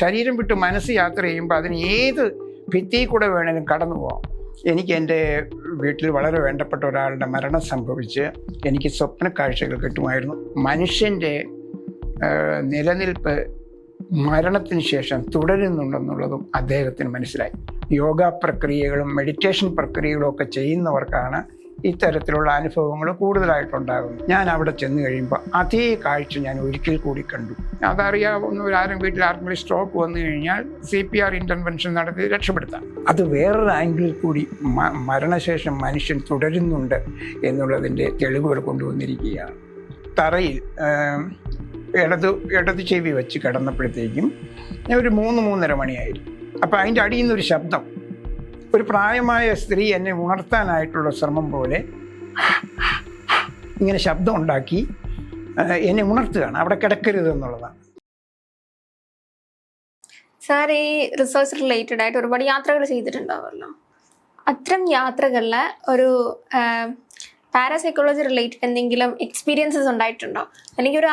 ശരീരം വിട്ട് മനസ്സ് യാത്ര ചെയ്യുമ്പോൾ അതിന് ഏത് ഭിത്തി കൂടെ വേണേലും കടന്നു പോകാം എനിക്ക് എന്റെ വീട്ടിൽ വളരെ വേണ്ടപ്പെട്ട ഒരാളുടെ മരണം സംഭവിച്ച് എനിക്ക് സ്വപ്ന കാഴ്ചകൾ കിട്ടുമായിരുന്നു. മനുഷ്യന്റെ നിലനിൽപ്പ് മരണത്തിന് ശേഷം തുടരുന്നുണ്ടെന്നുള്ളതും അദ്ദേഹത്തിന് മനസ്സിലായി. യോഗ പ്രക്രിയകളും മെഡിറ്റേഷൻ പ്രക്രിയകളും ഒക്കെ ചെയ്യുന്നവർക്കാണ് ഇത്തരത്തിലുള്ള അനുഭവങ്ങൾ കൂടുതലായിട്ടുണ്ടാകുന്നു. ഞാൻ അവിടെ ചെന്ന് കഴിയുമ്പോൾ അതേ കാഴ്ച ഞാൻ ഒരിക്കൽ കൂടി കണ്ടു. അതറിയാവുന്ന ഒരാരും വീട്ടിൽ ആർക്കെങ്കിലും സ്ട്രോക്ക് വന്നു കഴിഞ്ഞാൽ സി പി ആർ ഇന്റർവെൻഷൻ നടത്തി രക്ഷപ്പെടുത്താം. അത് വേറൊരു ആംഗിളിൽ കൂടി മരണശേഷം മനുഷ്യൻ തുടരുന്നുണ്ട് എന്നുള്ളതിന്റെ തെളിവുകൾ കൊണ്ടുവന്നിരിക്കുകയാണ്. തറയിൽ ഇടത് ഇടത് ചെവി വെച്ച് കിടന്നപ്പോഴത്തേക്കും ഞാൻ ഒരു മൂന്ന് മൂന്നര മണിയായിരുന്നു അപ്പോൾ അതിന്റെ അടിയിൽ നിന്നൊരു ശബ്ദം ഒരു പ്രായമായ സ്ത്രീ എന്നെ ഉണർത്താനായിട്ടുള്ള ശ്രമം പോലെ ഇങ്ങനെ ശബ്ദം ഉണ്ടാക്കി എന്നെ ഉണർത്തുകയാണ്. അവിടെ കിടക്കരുത് എന്നുള്ളതാണ്. സാർ ഈ റിസർച്ച് റിലേറ്റഡ് ആയിട്ട് ഒരുപാട് യാത്രകൾ ചെയ്തിട്ടുണ്ടാവുമല്ലോ? അത്തരം യാത്രകളിൽ ഒരു പാരാസൈക്കോളജി റിലേറ്റഡ് എന്തെങ്കിലും എക്സ്പീരിയൻസസ് ഉണ്ടായിട്ടുണ്ടോ? അല്ലെങ്കിൽ ഒരു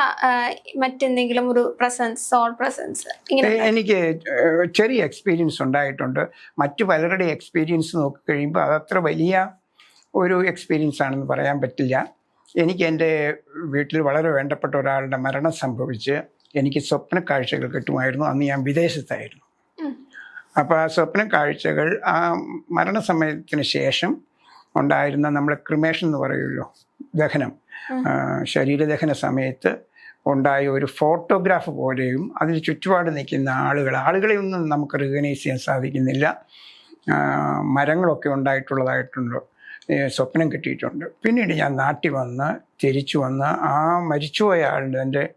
മറ്റെന്തെങ്കിലും ഒരു പ്രസൻസ് സോൾ പ്രസൻസ് എനിക്ക് ചെറിയ എക്സ്പീരിയൻസ് ഉണ്ടായിട്ടുണ്ട്. മറ്റു പലരുടെ എക്സ്പീരിയൻസ് നോക്കി കഴിയുമ്പോൾ അതത്ര വലിയ ഒരു എക്സ്പീരിയൻസ് ആണെന്ന് പറയാൻ പറ്റില്ല. എനിക്ക് എന്റെ വീട്ടിൽ വളരെ വേണ്ടപ്പെട്ട ഒരാളുടെ മരണം സംഭവിച്ച് എനിക്ക് സ്വപ്ന കാഴ്ചകൾ കിട്ടുമായിരുന്നു. അന്ന് ഞാൻ വിദേശത്തായിരുന്നു. അപ്പോൾ ആ സ്വപ്ന കാഴ്ചകൾ ആ മരണസമയത്തിന് ശേഷം ഉണ്ടായിരുന്ന നമ്മൾ ക്രിമേഷൻ എന്ന് പറയുമല്ലോ ദഹനം. ശരീരദഹന സമയത്ത് ഉണ്ടായ ഒരു ഫോട്ടോഗ്രാഫ് പോലെയും അതിന് ചുറ്റുപാട് നിൽക്കുന്ന ആളുകൾ ആളുകളെ ഒന്നും നമുക്ക് റിക്കഗ്നൈസ് ചെയ്യാൻ സാധിക്കുന്നില്ല. മരങ്ങളൊക്കെ ഉണ്ടായിട്ടുള്ളതായിട്ടുണ്ട്? സ്വപ്നം കിട്ടിയിട്ടുണ്ട്. പിന്നീട് ഞാൻ നാട്ടിൽ വന്ന് തിരിച്ചു വന്ന് ആ മരിച്ചുപോയ ആളുടെ എന്റെ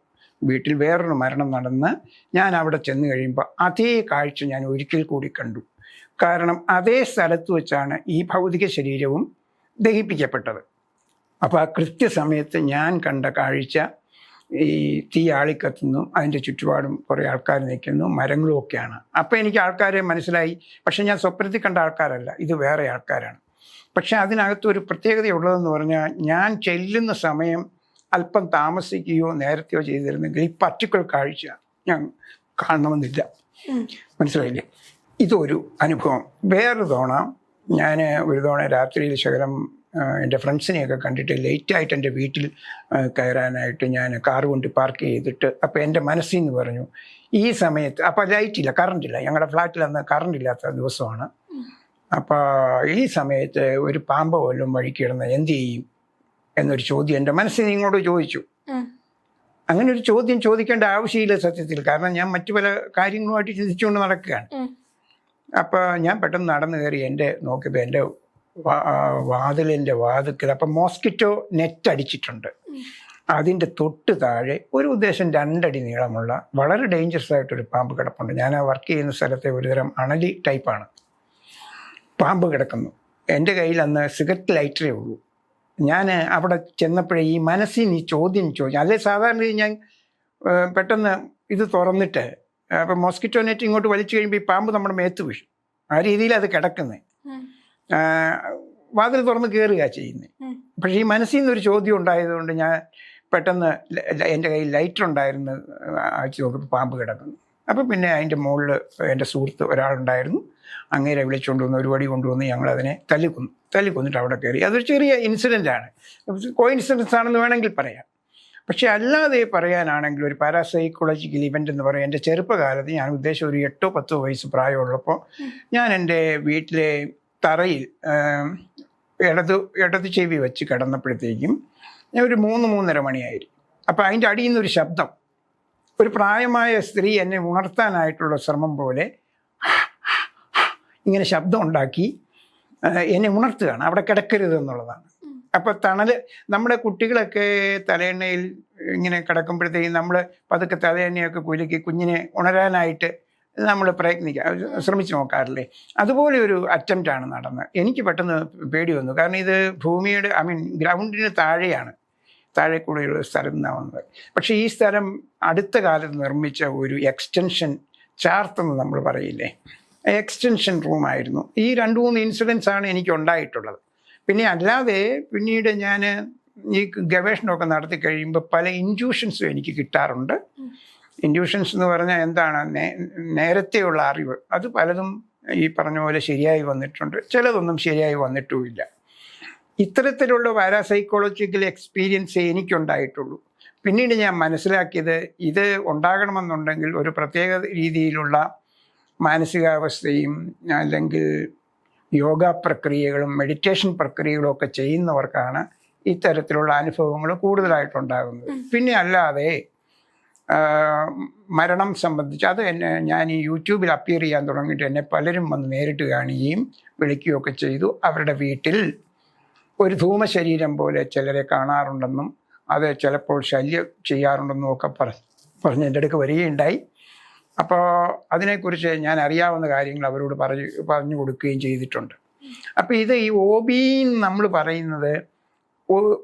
വീട്ടിൽ വേറൊരു മരണം നടന്ന് ഞാൻ അവിടെ ചെന്ന് കഴിയുമ്പോൾ അതേ കാഴ്ച ഞാൻ ഒരിക്കൽ കൂടി കണ്ടു. കാരണം അതേ സ്ഥലത്ത് വെച്ചാണ് ഈ ഭൗതിക ശരീരവും ദഹിപ്പിക്കപ്പെട്ടത്. അപ്പോൾ ആ കൃത്യസമയത്ത് ഞാൻ കണ്ട കാഴ്ച ഈ തീ ആളിക്കത്തുന്നു അതിന്റെ ചുറ്റുപാടും കുറേ ആൾക്കാർ നിൽക്കുന്നു മരങ്ങളും ഒക്കെയാണ്. അപ്പോൾ എനിക്ക് ആൾക്കാരെ മനസ്സിലായി. പക്ഷേ ഞാൻ സ്വപ്നത്തിൽ കണ്ട ആൾക്കാരല്ല ഇത് വേറെ ആൾക്കാരാണ്. പക്ഷേ അതിനകത്ത് ഒരു പ്രത്യേകതയുള്ളതെന്ന് പറഞ്ഞാൽ ഞാൻ ചെല്ലുന്ന സമയം അല്പം താമസിക്കുകയോ നേരത്തെയോ ചെയ്തിരുന്നെങ്കിൽ ഈ പർട്ടിക്കുലർ കാഴ്ച ഞാൻ കാണണമെന്നില്ല. മനസ്സിലായില്ലേ? ഇതൊരു അനുഭവം. വേറെ തവണ ഞാൻ ഒരു തവണ രാത്രിയിൽ ശകലം എന്റെ ഫ്രണ്ട്സിനെയൊക്കെ കണ്ടിട്ട് ലേറ്റായിട്ട് എന്റെ വീട്ടിൽ കയറാനായിട്ട് ഞാൻ കാർ കൊണ്ട് പാർക്ക് ചെയ്തിട്ട് അപ്പോൾ എന്റെ മനസ്സിൽ നിന്ന് പറഞ്ഞു ഈ സമയത്ത് അപ്പോൾ ലൈറ്റില്ല കറണ്ടില്ല ഞങ്ങളുടെ ഫ്ലാറ്റിൽ അന്ന് കറണ്ട് ഇല്ലാത്ത ദിവസമാണ്. അപ്പോൾ ഈ സമയത്ത് ഒരു പാമ്പ് പോലും വഴിക്ക് കിടന്ന് എന്ത് ചെയ്യും? എന്നൊരു ചോദ്യം എന്റെ മനസ്സിൽ നിന്ന് ഇങ്ങോട്ട് ചോദിച്ചു. അങ്ങനെ ഒരു ചോദ്യം ചോദിക്കേണ്ട ആവശ്യമില്ല സത്യത്തിൽ. കാരണം ഞാൻ മറ്റു പല കാര്യങ്ങളുമായിട്ട് ചിന്തിച്ചുകൊണ്ട് നടക്കുകയാണ്. അപ്പോൾ ഞാൻ പെട്ടെന്ന് നടന്നു കയറി എന്റെ നോക്കിയപ്പോൾ എന്റെ വാതിലിന്റെ വാതുക്കൽ അപ്പം മോസ്കിറ്റോ നെറ്റ് അടിച്ചിട്ടുണ്ട്. അതിന്റെ തൊട്ട് താഴെ ഒരു ഉദ്ദേശം രണ്ടടി നീളമുള്ള വളരെ ഡേഞ്ചറസ് ആയിട്ടൊരു പാമ്പ് കിടപ്പുണ്ട്. ഞാൻ ആ വർക്ക് ചെയ്യുന്ന സ്ഥലത്തെ ഒരുതരം അണലി ടൈപ്പാണ് പാമ്പ് കിടക്കുന്നു. എന്റെ കയ്യിൽ അന്ന് സിഗരറ്റ് ലൈറ്ററേ ഉള്ളൂ. ഞാൻ അവിടെ ചെന്നപ്പോഴേ ഈ മനസ്സിന് ഈ ചോദ്യം ചോദിച്ചു. അല്ലെ സാധാരണ ഞാൻ പെട്ടെന്ന് ഇത് തുറന്നിട്ട് അപ്പം മോസ്കിറ്റോ നെറ്റ് ഇങ്ങോട്ട് വലിച്ചു കഴിയുമ്പോൾ ഈ പാമ്പ് നമ്മുടെ മേത്ത് വീഴും. ആ രീതിയിൽ അത് കിടക്കുന്നത്. വാതിൽ തുറന്ന് കയറുക ചെയ്യുന്നത്. പക്ഷേ ഈ മനസ്സിൽ നിന്നൊരു ചോദ്യം ഉണ്ടായതുകൊണ്ട് ഞാൻ പെട്ടെന്ന് എന്റെ കയ്യിൽ ലൈറ്റർ ഉണ്ടായിരുന്നു അയച്ചു നോക്കുമ്പോൾ പാമ്പ് കിടക്കുന്നു. അപ്പോൾ പിന്നെ അതിന്റെ മുകളിൽ എന്റെ സുഹൃത്ത് ഒരാളുണ്ടായിരുന്നു. അങ്ങേരെ വിളിച്ചുകൊണ്ട് വന്ന് ഒരു വടി കൊണ്ടുവന്ന് ഞങ്ങൾ അതിനെ തല്ലിക്കൊന്നു തല്ലിക്കൊന്നിട്ട് അവിടെ കയറി അതൊരു ചെറിയ ഇൻസിഡന്റ് ആണ്. കോയിൻസിഡൻസ് ആണെന്ന് വേണമെങ്കിൽ പറയാം. പക്ഷെ അല്ലാതെ പറയാനാണെങ്കിൽ ഒരു പാരാസൈക്കോളജിക്കൽ ഇവന്റ് എന്ന് പറയുക എന്റെ ചെറുപ്പകാലത്ത് ഞാൻ ഉദ്ദേശം ഒരു എട്ടോ പത്തോ വയസ്സ് പ്രായമുള്ളപ്പോൾ ഞാൻ എന്റെ വീട്ടിലെ തറയിൽ ഇടതു ഇടത് ചെവി വെച്ച് കിടന്നപ്പോഴത്തേക്കും ഞാൻ ഒരു മൂന്ന് മൂന്നര മണിയായിരുന്നു അപ്പോൾ അതിന്റെ അടിയിൽ നിന്നൊരു ശബ്ദം. ഒരു പ്രായമായ സ്ത്രീ എന്നെ ഉണർത്താനായിട്ടുള്ള ശ്രമം പോലെ ഇങ്ങനെ ശബ്ദം ഉണ്ടാക്കി എന്നെ ഉണർത്തുകയാണ്. അവിടെ കിടക്കരുത് എന്നുള്ളതാണ്. അപ്പോൾ തണൽ നമ്മുടെ കുട്ടികളൊക്കെ തലയെണ്ണയിൽ ഇങ്ങനെ കിടക്കുമ്പോഴത്തേക്കും നമ്മൾ പതുക്കെ തലയെണ്ണയൊക്കെ കുലുക്കി കുഞ്ഞിനെ ഉണരാനായിട്ട് നമ്മൾ പ്രയത്നിക്കുക ശ്രമിച്ചു നോക്കാറില്ലേ? അതുപോലെ ഒരു അറ്റംപ്റ്റാണ് നടന്നത് എനിക്ക് പെട്ടെന്ന് പേടി വന്നു. കാരണം ഇത് ഭൂമിയുടെ ഐ മീൻ ഗ്രൗണ്ടിന് താഴെയാണ്. താഴെ കൂടെയുള്ള സ്ഥലം നിന്നാണ് വന്നത്. പക്ഷേ ഈ സ്ഥലം അടുത്ത കാലത്ത് നിർമ്മിച്ച ഒരു എക്സ്റ്റൻഷൻ ചാർത്തെന്ന് നമ്മൾ പറയില്ലേ? എക്സ്റ്റൻഷൻ റൂമായിരുന്നു ഈ രണ്ട് മൂന്ന് ഇൻസിഡൻസ് ആണ് എനിക്ക് ഉണ്ടായിട്ടുള്ളത്. പിന്നെ അല്ലാതെ പിന്നീട് ഞാൻ ഈ ഗവേഷണമൊക്കെ നടത്തി കഴിയുമ്പോൾ പല ഇന്റ്യൂഷൻസും എനിക്ക് കിട്ടാറുണ്ട്. ഇൻഡ്യൂഷൻസ് എന്ന് പറഞ്ഞാൽ എന്താണ്? നേരത്തെയുള്ള അറിവ്. അത് പലതും ഈ പറഞ്ഞ പോലെ ശരിയായി വന്നിട്ടുണ്ട്. ചിലതൊന്നും ശരിയായി വന്നിട്ടുമില്ല. ഇത്തരത്തിലുള്ള പാരാസൈക്കോളജിക്കൽ എക്സ്പീരിയൻസ് എനിക്കുണ്ടായിട്ടുള്ളൂ. പിന്നീട് ഞാൻ മനസ്സിലാക്കിയത് ഇത് ഉണ്ടാകണമെന്നുണ്ടെങ്കിൽ ഒരു പ്രത്യേക രീതിയിലുള്ള മാനസികാവസ്ഥയും അല്ലെങ്കിൽ യോഗ പ്രക്രിയകളും മെഡിറ്റേഷൻ പ്രക്രിയകളും ഒക്കെ ചെയ്യുന്നവർക്കാണ് ഇത്തരത്തിലുള്ള അനുഭവങ്ങൾ കൂടുതലായിട്ടുണ്ടാകുന്നത്. പിന്നെ അല്ലാതെ മരണം സംബന്ധിച്ച് അത് എന്നെ ഞാൻ ഈ യൂട്യൂബിൽ അപ്പിയർ ചെയ്യാൻ തുടങ്ങിയിട്ട് എന്നെ പലരും വന്ന് നേരിട്ട് കാണുകയും വിളിക്കുകയൊക്കെ ചെയ്തു. അവരുടെ വീട്ടിൽ ഒരു ധൂമശരീരം പോലെ ചിലരെ കാണാറുണ്ടെന്നും അത് ചിലപ്പോൾ ശല്യം ചെയ്യാറുണ്ടെന്നും ഒക്കെ പറ പറഞ്ഞ് എന്റെ അടുക്ക് വരികയുണ്ടായി. അപ്പോൾ അതിനെക്കുറിച്ച് ഞാൻ അറിയാവുന്ന കാര്യങ്ങൾ അവരോട് പറഞ്ഞു പറഞ്ഞു കൊടുക്കുകയും ചെയ്തിട്ടുണ്ട്. അപ്പോൾ ഇത് ഈ ഒ നമ്മൾ പറയുന്നത്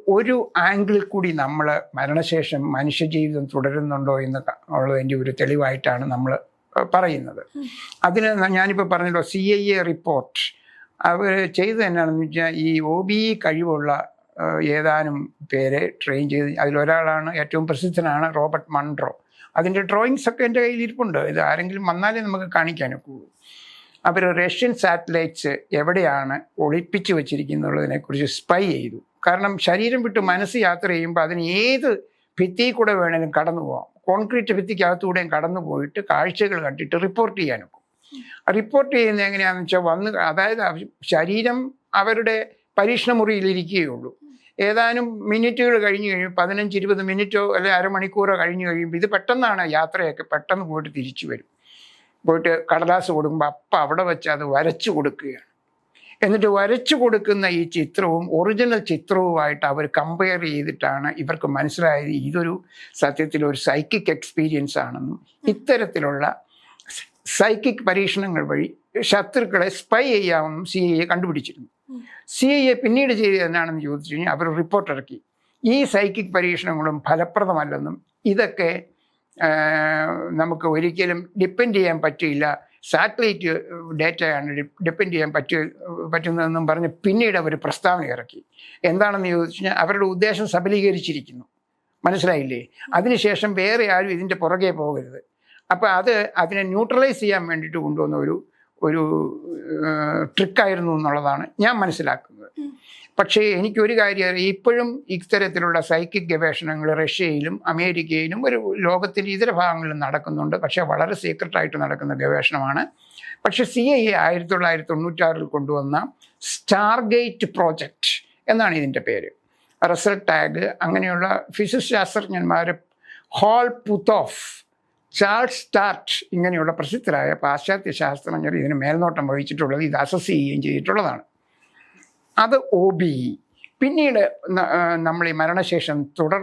ഒരു ആംഗിളിൽ കൂടി നമ്മൾ മരണശേഷം മനുഷ്യജീവിതം തുടരുന്നുണ്ടോ എന്ന് ഉള്ളതിന്റെ ഒരു തെളിവായിട്ടാണ് നമ്മൾ പറയുന്നത്. അതിന് ഞാനിപ്പോൾ പറഞ്ഞല്ലോ സി ഐ എ റിപ്പോർട്ട് അവർ ചെയ്തത് എന്നാണെന്ന് വെച്ചാൽ ഈ ഒ ബി കഴിവുള്ള ഏതാനും പേരെ ട്രെയിൻ ചെയ്ത് അതിലൊരാളാണ് ഏറ്റവും പ്രസിദ്ധനാണ് റോബർട്ട് മൺട്രോ അതിന്റെ ഡ്രോയിങ്സ് ഒക്കെ എന്റെ കയ്യിൽ ഇരിപ്പുണ്ട് ഇത് ആരെങ്കിലും വന്നാലേ നമുക്ക് കാണിക്കാനൊക്കെ. ഉള്ളൂ അവർ റഷ്യൻ സാറ്റലൈറ്റ്സ് എവിടെയാണ് ഒളിപ്പിച്ച് വെച്ചിരിക്കുന്നുള്ളതിനെക്കുറിച്ച് സ്പൈ ചെയ്തു. കാരണം ശരീരം വിട്ട് മനസ്സ് യാത്ര ചെയ്യുമ്പോൾ അതിന് ഏത് ഭിത്തി കൂടെ വേണേലും കടന്നു പോകാം കോൺക്രീറ്റ് ഭിത്തിക്കകത്തൂടെയും കടന്നു പോയിട്ട് കാഴ്ചകൾ കണ്ടിട്ട് റിപ്പോർട്ട് ചെയ്യാനൊക്കും. റിപ്പോർട്ട് ചെയ്യുന്നത് എങ്ങനെയാണെന്ന് വെച്ചാൽ വന്ന് അതായത് ശരീരം അവരുടെ പരീക്ഷണ മുറിയിലിരിക്കുകയുള്ളൂ ഏതാനും മിനിറ്റുകൾ കഴിഞ്ഞു കഴിയും പതിനഞ്ച് ഇരുപത് മിനിറ്റോ അല്ലെങ്കിൽ അരമണിക്കൂറോ കഴിഞ്ഞു കഴിയുമ്പോൾ ഇത് പെട്ടെന്നാണ് യാത്രയൊക്കെ പെട്ടെന്ന് പോയിട്ട് തിരിച്ചു വരും. പോയിട്ട് കടലാസ് കൊടുക്കുമ്പോൾ അപ്പം അവിടെ വെച്ച് അത് വരച്ചു കൊടുക്കുകയാണ്. എന്നിട്ട് വരച്ചു കൊടുക്കുന്ന ഈ ചിത്രവും ഒറിജിനൽ ചിത്രവുമായിട്ട് അവർ കമ്പയർ ചെയ്തിട്ടാണ് ഇവർക്ക് മനസ്സിലായത് ഇതൊരു സത്യത്തിൽ ഒരു സൈക്കിക് എക്സ്പീരിയൻസ് ആണെന്നും ഇത്തരത്തിലുള്ള സൈക്കിക് പരീക്ഷണങ്ങൾ വഴി ശത്രുക്കളെ സ്പൈ ചെയ്യാമെന്നും സി ഐ എ കണ്ടുപിടിച്ചിരുന്നു. സി ഐ എ പിന്നീട് ചെയ്തത് എന്നാണെന്ന് ചോദിച്ചു കഴിഞ്ഞാൽ അവർ റിപ്പോർട്ട് ഇറക്കി. ഈ സൈക്കിക് പരീക്ഷണങ്ങളും ഫലപ്രദമല്ലെന്നും ഇതൊക്കെ നമുക്ക് ഒരിക്കലും ഡിപ്പെൻഡ് ചെയ്യാൻ പറ്റില്ല സാറ്റലൈറ്റ് ഡേറ്റയാണ് ഡിപ്പെൻഡ് ചെയ്യാൻ പറ്റു പറ്റുന്നതെന്നും പറഞ്ഞ് പിന്നീട് അവർ പ്രസ്താവന ഇറക്കി. എന്താണെന്ന് ചോദിച്ചു കഴിഞ്ഞാൽ അവരുടെ ഉദ്ദേശം സബലീകരിച്ചിരിക്കുന്നു. മനസ്സിലായില്ലേ? അതിനുശേഷം വേറെ ആരും ഇതിന്റെ പുറകെ പോകരുത്. അപ്പോൾ അത് അതിനെ ന്യൂട്രലൈസ് ചെയ്യാൻ വേണ്ടിയിട്ട് കൊണ്ടുവന്ന ഒരു ഒരു ട്രിക്കായിരുന്നു എന്നുള്ളതാണ് ഞാൻ മനസ്സിലാക്കുന്നത്. പക്ഷേ എനിക്കൊരു കാര്യം ഇപ്പോഴും ഇത്തരത്തിലുള്ള സൈക്കിക് ഗവേഷണങ്ങൾ റഷ്യയിലും അമേരിക്കയിലും ഒരു ലോകത്തിന്റെ ഇതര ഭാഗങ്ങളിലും നടക്കുന്നുണ്ട്. പക്ഷേ വളരെ സീക്രട്ടായിട്ട് നടക്കുന്ന ഗവേഷണമാണ്. പക്ഷേ സി ഐ എ ആയിരത്തി തൊള്ളായിരത്തി തൊണ്ണൂറ്റാറിൽ കൊണ്ടുവന്ന സ്റ്റാർഗേറ്റ് പ്രോജക്റ്റ് എന്നാണ് ഇതിന്റെ പേര്. റസൽ ടാഗ് അങ്ങനെയുള്ള ഫിസിക്സ് ശാസ്ത്രജ്ഞന്മാർ ഹോൾ പുത്തോഫ് ചാൾസ് സ്റ്റാർട്ട് ഇങ്ങനെയുള്ള പ്രസിദ്ധരായ പാശ്ചാത്യ ശാസ്ത്രജ്ഞർ ഇതിന് മേൽനോട്ടം വഹിച്ചിട്ടുള്ളത് ഇത് അസസ് ചെയ്യുകയും ചെയ്തിട്ടുള്ളതാണ്. അത് ഒ ബി പിന്നീട് നമ്മൾ ഈ മരണശേഷം തുടർ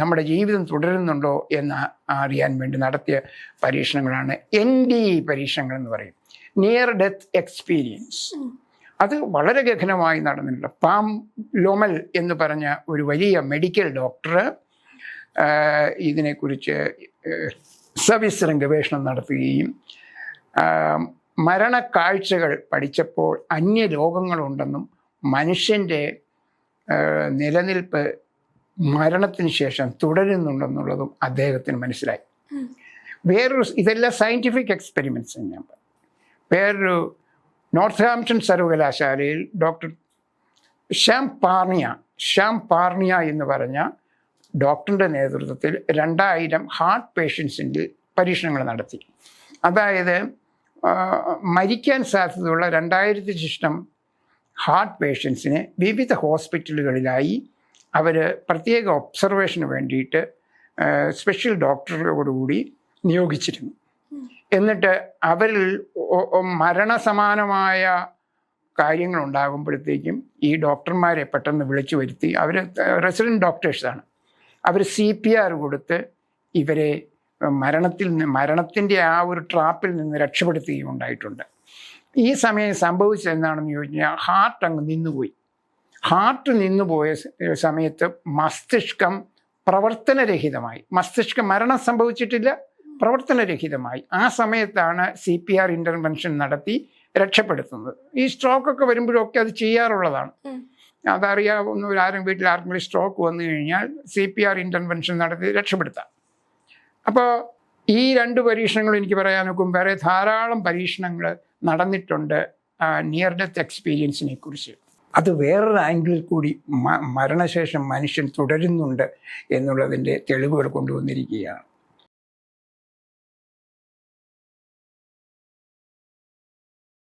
നമ്മുടെ ജീവിതം തുടരുന്നുണ്ടോ എന്ന് അറിയാൻ വേണ്ടി നടത്തിയ പരീക്ഷണങ്ങളാണ് എൻ ഡി പരീക്ഷണങ്ങൾ എന്ന് പറയും. നിയർ ഡെത്ത് എക്സ്പീരിയൻസ് അത് വളരെ ഗഹനമായി നടന്നിട്ടുണ്ട്. പാം ലോമൽ എന്ന് പറഞ്ഞ ഒരു വലിയ മെഡിക്കൽ ഡോക്ടർ ഇതിനെക്കുറിച്ച് സവിസ്തരം ഗവേഷണം നടത്തുകയും മരണക്കാഴ്ചകൾ പഠിച്ചപ്പോൾ അന്യലോകങ്ങളുണ്ടെന്നും മനുഷ്യന്റെ നിലനിൽപ്പ് മരണത്തിന് ശേഷം തുടരുന്നുണ്ടെന്നുള്ളതും അദ്ദേഹത്തിന് മനസ്സിലായി. വേറൊരു ഇതെല്ലാം സയന്റിഫിക് എക്സ്പെരിമെന്റ്സ് ഞാൻ പറഞ്ഞു വേറൊരു നോർത്ത് ഹാംപ്ടൺ സർവകലാശാലയിൽ ഡോക്ടർ ശ്യാം പാർണിയ ശ്യാം പാർണിയ എന്ന് പറഞ്ഞ ഡോക്ടറിന്റെ നേതൃത്വത്തിൽ രണ്ടായിരം ഹാർട്ട് പേഷ്യൻസിന്റെ പരീക്ഷണങ്ങൾ നടത്തി. അതായത് മരിക്കാൻ സാധ്യതയുള്ള രണ്ടായിരത്തി ശിഷ്ടം ഹാർട്ട് പേഷ്യൻസിനെ വിവിധ ഹോസ്പിറ്റലുകളിലായി അവർ പ്രത്യേക ഒബ്സർവേഷന് വേണ്ടിയിട്ട് സ്പെഷ്യൽ ഡോക്ടറോടുകൂടി നിയോഗിച്ചിരുന്നു. എന്നിട്ട് അവരിൽ മരണസമാനമായ കാര്യങ്ങൾ ഉണ്ടാകുമ്പോഴത്തേക്കും ഈ ഡോക്ടർമാരെ പെട്ടെന്ന് വിളിച്ചു വരുത്തി. അവർ റെസിഡന്റ് ഡോക്ടേഴ്സാണ്. അവർ സി പി ആർ കൊടുത്ത് ഇവരെ മരണത്തിൽ നിന്ന് മരണത്തിന്റെ ആ ഒരു ട്രാപ്പിൽ നിന്ന് രക്ഷപ്പെടുത്തുകയും ഉണ്ടായിട്ടുണ്ട്. ഈ സമയം സംഭവിച്ചത് എന്താണെന്ന് ചോദിച്ചാൽ ഹാർട്ട് അങ്ങ് നിന്നുപോയി. ഹാർട്ട് നിന്നുപോയ സമയത്ത് മസ്തിഷ്കം പ്രവർത്തനരഹിതമായി. മസ്തിഷ്കം മരണം സംഭവിച്ചിട്ടില്ല പ്രവർത്തനരഹിതമായി. ആ സമയത്താണ് സി പി ആർ ഇന്റർവെൻഷൻ നടത്തി രക്ഷപ്പെടുത്തുന്നത്. ഈ സ്ട്രോക്ക് ഒക്കെ വരുമ്പോഴൊക്കെ അത് ചെയ്യാറുള്ളതാണ്. ഉം. ഒരു ആരും വീട്ടിൽ ആർക്കെങ്കിലും സ്ട്രോക്ക് വന്നു കഴിഞ്ഞാൽ സി പി ആർ ഇന്റർവെൻഷൻ നടത്തി രക്ഷപ്പെടുത്താം. അപ്പോൾ ഈ രണ്ട് പരീക്ഷണങ്ങളും എനിക്ക് പറയാനൊക്കും വേറെ ധാരാളം പരീക്ഷണങ്ങൾ നടന്നിട്ടുണ്ട് നിയർ ഡെത്ത് എക്സ്പീരിയൻസിനെ കുറിച്ച്. അത് വേറൊരു ആംഗിളിൽ കൂടി മരണശേഷം മനുഷ്യൻ തുടരുന്നുണ്ട് എന്നുള്ളതിന്റെ തെളിവുകൾ കൊണ്ടുവന്നിരിക്കുകയാണ്.